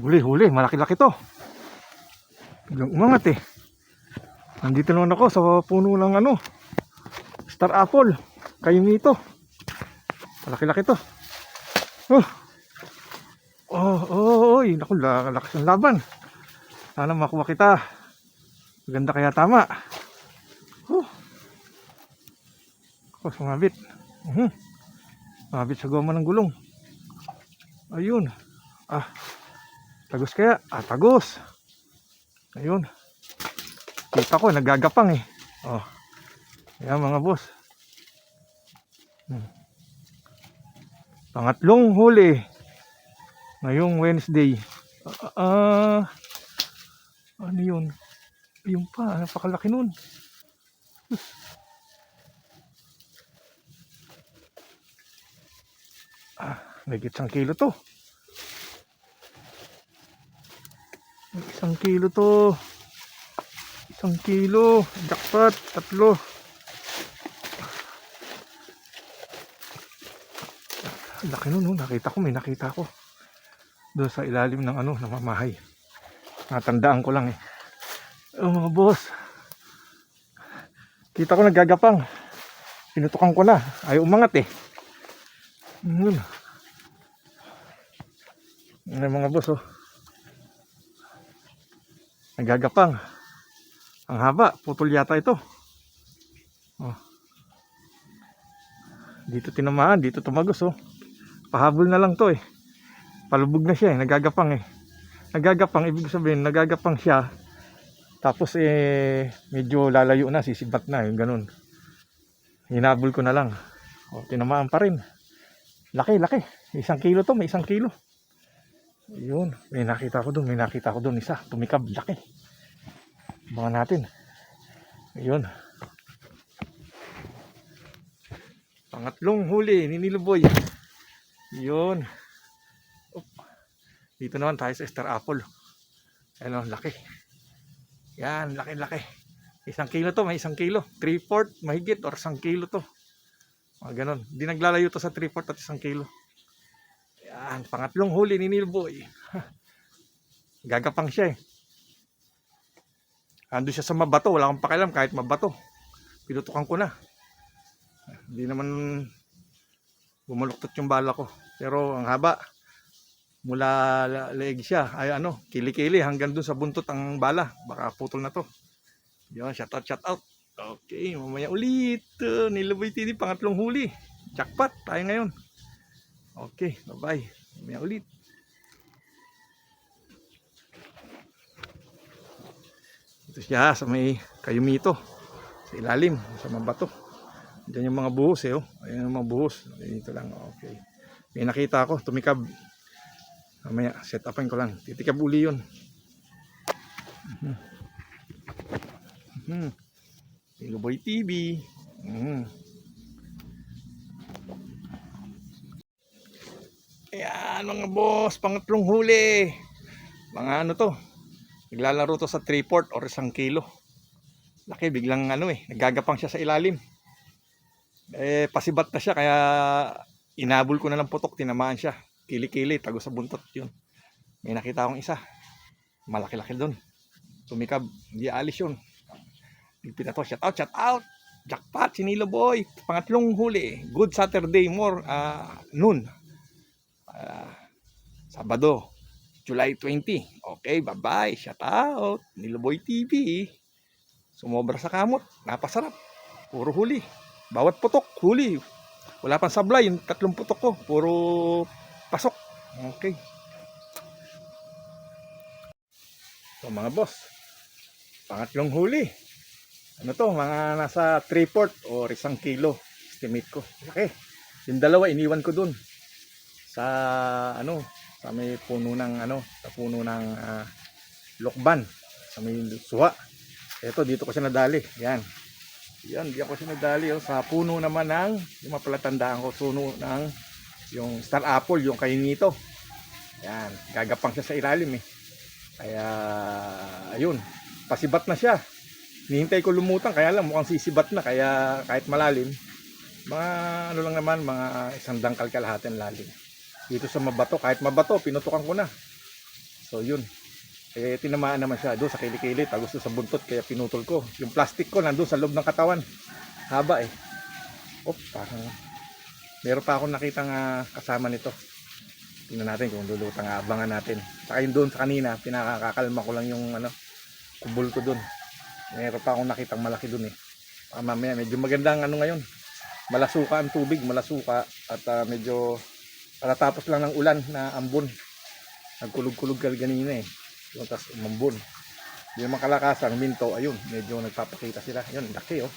Huli, huli. Malaki-laki to. Biglang umangat eh. Nandito naman ako sa puno ng ano. Star apple. Kayo nito. Malaki-laki to. Oh. Oh, oh, oy. Naku, la- lakas ng laban. Sana makuha kita. Maganda kaya tama. Oh. Oh, sumabit. Mhm. Sumabit sa goma ng gulong. Ayun. Ah. Tagos kaya? Ah, tagos. Ayun. Kita ko, nagagapang eh. Oh. Ayan mga boss. Hmm. Pangatlong huli. Ngayong Wednesday. Ah, ah, ano yun? Ayun pa, napakalaki nun. Ah, may isang kilo to. Isang kilo to. Isang kilo. Jackpot. Tatlo. Laki nun, no? nakita ko, may nakita ko. Doon sa ilalim ng ano, namamahay. Natandaan ko lang eh. Oh, mga boss. Kita ko naggagapang. Pinutukan ko na. Ayaw umangat eh. Yun. Ang mga boss oh. Nagagapang. Ang haba. Putol yata ito. Oh. Dito tinamaan. Dito tumagos oh. Pahabol na lang to eh. Palubog na siya eh. Nagagapang eh. Nagagapang. Ibig sabihin nagagapang siya. Tapos eh medyo lalayo na. Sisibat na. Yung ganun. Hinabol ko na lang. Oh, tinamaan pa rin. Laki, laki. Isang kilo to, may isang kilo. Yun, may nakita ko doon, may nakita ko doon isa. Tumikab, laki. Mga natin. Yun. Pangatlong huli, ni Niluboy. Yun. Dito naman tayo sa Star Apple. Ayun, laki. Yan, laki, laki. Isang kilo to, may isang kilo. 3-4, mahigit, or isang kilo to. Mga ganon. Hindi naglalayo to sa 3-4 at isang kilo. Yan, pangatlong huli ni Nilboy. Gagapang siya eh. Ando siya sa mabato, wala akong pakialam kahit mabato. Pinutukan ko na. Hindi naman bumaluktot yung bala ko. Pero ang haba, mula la- leeg siya, ay ano, kili-kili hanggang dun sa buntot ang bala. Baka putol na to. Yun, shout out, shout out. Okay, mamaya ulit. Uh, Nilaboy TV, pangatlong huli. Jackpot, tayo ngayon. Okay, bye-bye. Mamaya ulit. Ito siya sa may kayumito. Sa ilalim, sa mga bato. Diyan yung mga buhos eh. Oh. Ayan yung mga buhos. Dito lang, okay. May nakita ako, tumikab. Mamaya, set upin ko lang. Titikab uli yun. Mhm. Mhm. Iloboy TV. Mhm. Ayan mga boss, pangatlong huli. Mga ano to, naglalaro to sa 3 port or isang kilo. Laki, biglang ano eh, nagagapang siya sa ilalim. Eh, pasibat na siya, kaya inabol ko na lang putok, tinamaan siya. Kili-kili, tago sa buntot yun. May nakita akong isa. Malaki-laki doon. Tumikab, hindi alis yun. Bigpit na to, shout out, shout out. Jackpot, sinilo boy. Pangatlong huli. Good Saturday more, ah, noon. Ah, Sabado, July 20. Okay, bye-bye. Shout out. Niloboy TV. Sumobra sa kamot. Napasarap. Puro huli. Bawat putok, huli. Wala pang sablay. Yung tatlong putok ko. Puro pasok. Okay. So mga boss. Pangatlong huli. Ano to? Mga nasa 3 port or isang kilo. Estimate ko. Laki. Yung dalawa iniwan ko dun sa ano sa may puno ng ano sa puno ng ah, lokban sa may suha ito dito ko siya nadali. Yan. Yan diyan ko siya nadali oh, sa puno naman ng yung mapalatandaan ko puno ng yung star apple yung kainito yan gagapang siya sa ilalim eh. Kaya ayun pasibat na siya. Hinihintay ko lumutang kaya lang mukhang sisibat na kaya kahit malalim mga ano lang naman mga isang dangkal kalahatin lalim dito sa mabato kahit mabato pinutukan ko na So yun. Eh, tinamaan naman siya doon sa kilikili, doon sa buntot, kaya pinutol ko. Yung plastic ko nandun sa loob ng katawan. Haba eh. Oh, parang meron pa akong nakitang ah, kasama nito. Tingnan natin kung lulutang abangan natin. Saka yung doon sa kanina, pinakakalma ko lang yung ano, kubol ko doon. Meron pa akong nakitang malaki doon eh. Ah, mamaya, medyo magandang ano ngayon. Malasuka ang tubig, malasuka at ah, medyo patatapos lang ng ulan na ambon. Nagkulog-kulog ka ganina eh. Yung tas umambon. Yung makalakas ang minto, ayun, medyo nagpapakita sila. Yun, laki oh.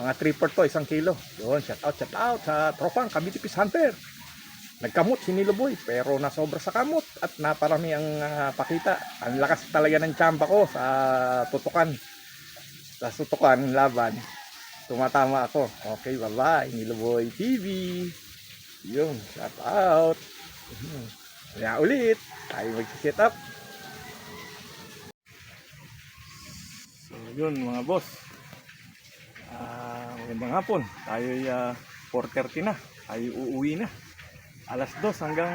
Mga 3 per to, isang kilo. Yun, shout out, shout out sa tropang Cavite Fish Hunter. Nagkamot si Niloboy, pero nasobra sa kamot at naparami ang ah, pakita. Ang lakas talaga ng tsamba ko sa tutukan. Sa tutukan, laban. Tumatama ako. Okay, bye-bye. Niloboy TV. Yun, shout out. Mhm. Kaya ulit, tayo mag-set up. So, yun mga boss. Ah, magandang hapon. Tayo ay ah, 4.30 na. Tayo uuwi na. Alas 2 hanggang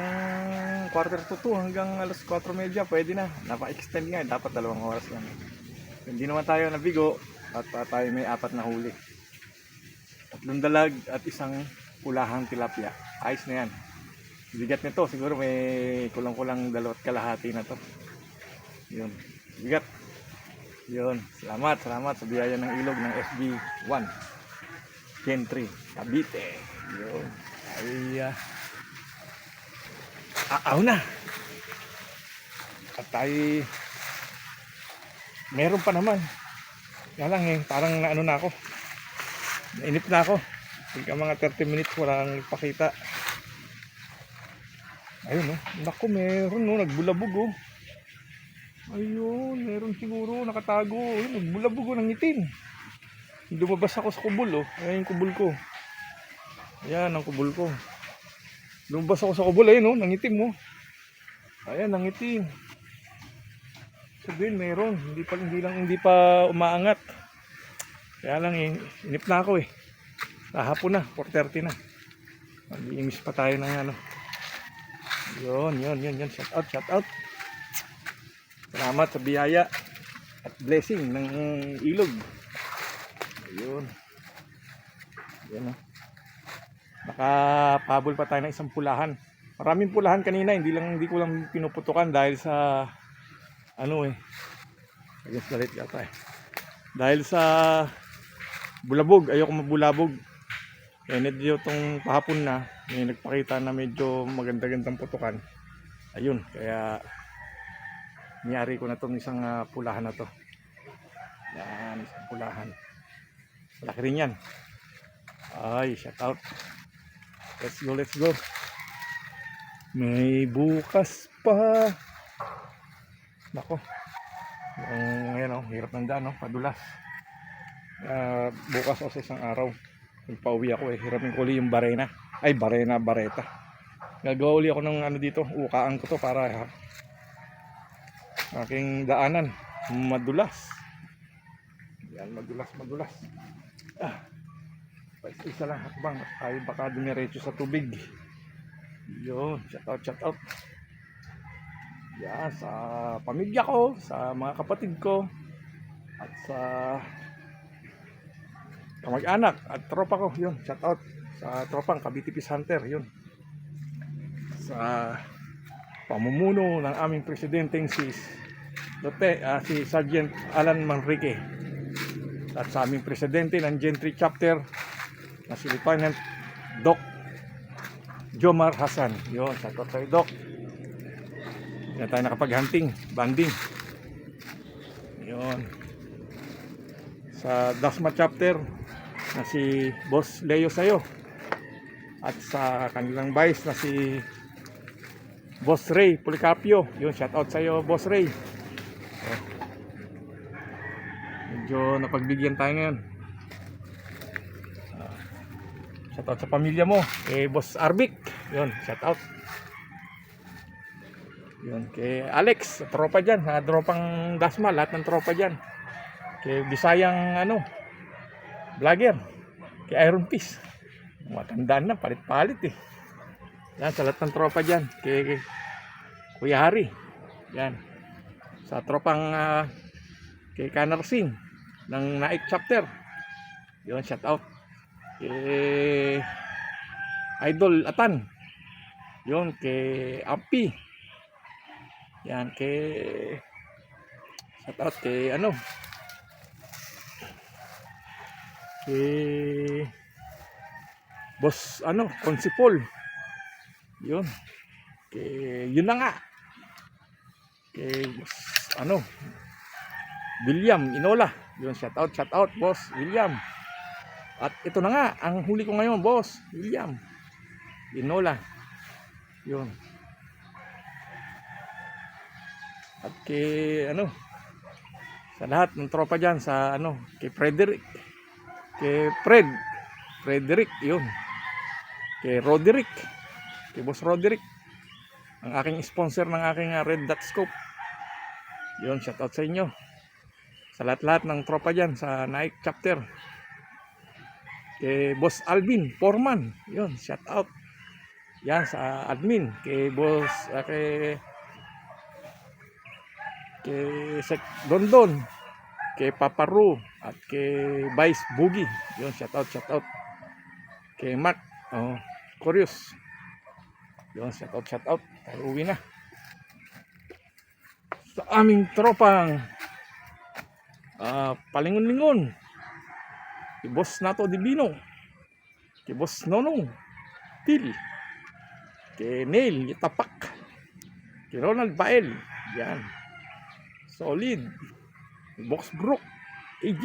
quarter to 2 hanggang alas 4.30 pwede na. Napa-extend nga. Dapat dalawang oras lang. Hindi naman tayo nabigo at ah, tayo may apat na huli. Tatlong dalag at isang kulahang tilapia. Ayos na yan. Bigat nito. Siguro may kulang-kulang dalawat kalahati na to. Yun. Bigat. Yun. Salamat. Salamat sa biyaya ng ilog ng FB1. Gen 3. Cavite. Yun. Ay, ah, aaw na. At tayo meron pa naman. Kaya lang eh, parang naano na ako. Nainip na ako. Pagka mga 30 minutes wala nang ipakita. Ayun oh. Naku, meron no. Nagbulabog oh. Ayun, meron siguro nakatago. Ayun, nagbulabog oh ng itim. Lumabas ako sa kubol oh. Ayan yung kubol ko. Ayan ang kubol ko. Lumabas ako sa kubol. Ayun oh, nangitim oh. Ayan, nangitim. Sabihin, meron. Hindi pa, hindi lang, hindi pa umaangat. Kaya lang, eh, inip na ako eh. Kahapon na, 4.30 na. Mag-iimis pa tayo ng ano. Yun, yun, yun, yun. Shout out, shout out. Salamat sa biyaya at blessing ng ilog. Ayun. Yan oh. Nakapabol pa tayo ng isang pulahan. Maraming pulahan kanina, hindi lang hindi ko lang pinuputukan dahil sa ano eh. Against the light yata eh. Dahil sa bulabog, ayoko mabulabog. Eh, medyo tong pahapon na, may nagpakita na medyo maganda-gandang putukan. Ayun, kaya niyari ko na tong isang ah, pulahan na to. Yan, isang pulahan. Malaki rin yan. Ay, shout out. Let's go, let's go. May bukas pa. Nako. Yung, ayan o, hirap ng daan, no? padulas. Ah, bukas o sa isang araw. Nagpauwi ako eh. Hirapin ko uli yung barena. Ay, barena, bareta. Gagawa uli ako ng ano dito. Ukaan ko to para ha, aking daanan. Madulas. Yan, madulas, madulas. Ah. Isa lang hakbang. Tayo baka dumiretso sa tubig. Yun, shout out, shout out. Yan, sa pamilya ko, sa mga kapatid ko, at sa kamag-anak at tropa ko, yun, shout out sa tropang Cavite Hunter, yun. Sa pamumuno ng aming presidenteng si Dote, ah, si Sergeant Alan Manrique. At sa aming presidente ng Gentry Chapter na si Lieutenant Doc Jomar Hasan. Yun, shout out kay Doc. Na tayo nakapag-hunting, banding. Yun. Sa Dasma Chapter na si Boss Leo Sayo. At sa kanilang vice na si Boss Ray Policarpio. Yun, shout out sa iyo, Boss Ray. Oh. Medyo napagbigyan tayo ngayon. Ah, shout out sa pamilya mo. Kay Boss Arbik. Yun, shout out. Yun, kay Alex, tropa dyan. Ha, tropang Dasma, lahat ng tropa dyan. Kay Bisayang, ano, vlogger. Kay Iron Peace. Matandaan na, palit-palit eh. Yan, sa lahat ng tropa dyan. Kay Kuya Hari. Yan. Sa tropang ah, kay Kanarsin ng Naik chapter. Yun, shout out. Kay Idol Atan. Yun, kay Ampi. Yan, kay shout out kay ano kay Boss ano, Consipol. Yun. Kay, yun na nga. Kay Boss, ano, William Inola. Yun, shout out, shout out, Boss William. At ito na nga, ang huli ko ngayon, Boss William Inola. Yun. At kay, ano, sa lahat ng tropa dyan, sa, ano, kay Frederick. Kay Fred. Frederick, yun. Kay Roderick. Kay Boss Roderick. Ang aking sponsor ng aking ah, Red Dot Scope. Yun, shout out sa inyo. Sa lahat-lahat ng tropa dyan sa Nike chapter. Kay Boss Alvin Foreman. Yun, shout out. Yan sa admin. Kay Boss, ah, kay kay Sek Dondon. Kay Papa Ru. At kay Vice Boogie. Yun, shout out, shout out. Kay Mark. Oh, Curious. Yun, shout out, shout out. Tayo uwi na. Sa aming tropang ah palingon-lingon. Kay Boss Nato Divino. Kay Boss Nonong. Til. Kay Neil Itapak. Kay Ronald Bael. Yan. Solid. Box Brook. AG.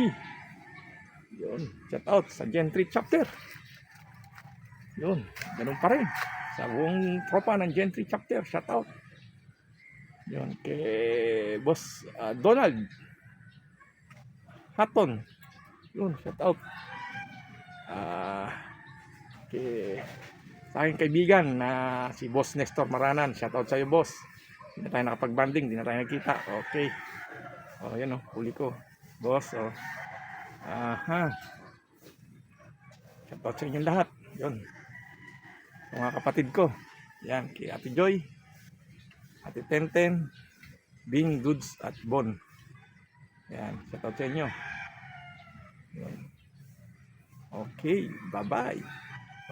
Yun. Shout out sa Gentry chapter. Yun. Ganun pa rin. Sa buong tropa ng Gentry chapter. Shout out. Yun. Kay Boss ah, Donald. Hatton. Yun. Shout out. Ah, kay sa aking kaibigan na si Boss Nestor Maranan. Shout out sa iyo, boss. Hindi na tayo nakapag-banding, hindi na tayo nagkita. Okay. Oh, yan oh, huli ko. Boss, oh. Aha. Shout out sa inyong lahat. Yun. Mga kapatid ko. Yan, kay Ate Joy, Ate Tenten, Bing, Goods, at Bon. Yan, shout out sa inyo. Yan. Okay, bye-bye.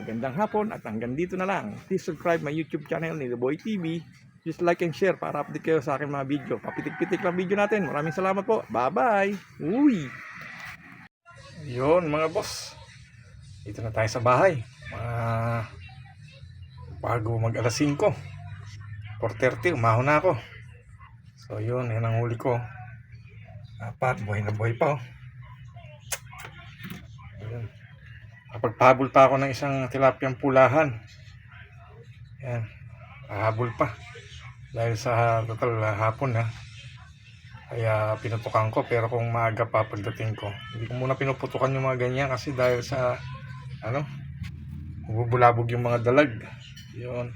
Magandang hapon at hanggang dito na lang. Please subscribe my YouTube channel ni The Boy TV. Please like and share para update kayo sa aking mga video. Papitik-pitik lang video natin. Maraming salamat po. Bye-bye. Uy! Yun mga boss. Dito na tayo sa bahay. Mga bago mag alas 5. 4.30, umahon na ako. So yun, yan ang huli ko. Apat, buhay na buhay pa oh. Ayun. Kapagpahabol pa ako ng isang tilapiyang pulahan. Yan. Pahabol pa. Dahil sa total ah, hapon ha. Kaya pinutukan ko pero kung maaga pa pagdating ko. Hindi ko muna pinuputukan yung mga ganyan kasi dahil sa ano bubulabog yung mga dalag. Yun.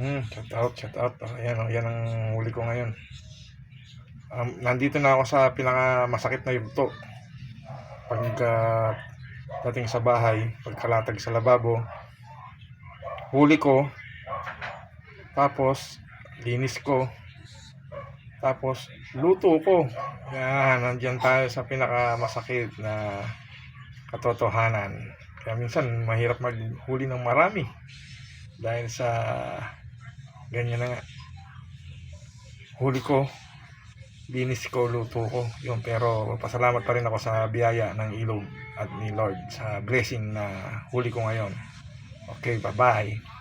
Mm, shout out, shout out. Oh, ayan, oh, yan ang huli ko ngayon. Um, nandito na ako sa pinakamasakit na yugto pag ah, dating sa bahay, pagkalatag sa lababo, huli ko, tapos linis ko, tapos luto ko. Yan, nandyan tayo sa pinakamasakit na katotohanan. Kaya minsan mahirap maghuli ng marami dahil sa ganyan na nga. Huli ko, linis ko, luto ko. Yun, pero pasalamat pa rin ako sa biyaya ng ilog at ni Lord sa blessing na huli ko ngayon. Okay, bye-bye.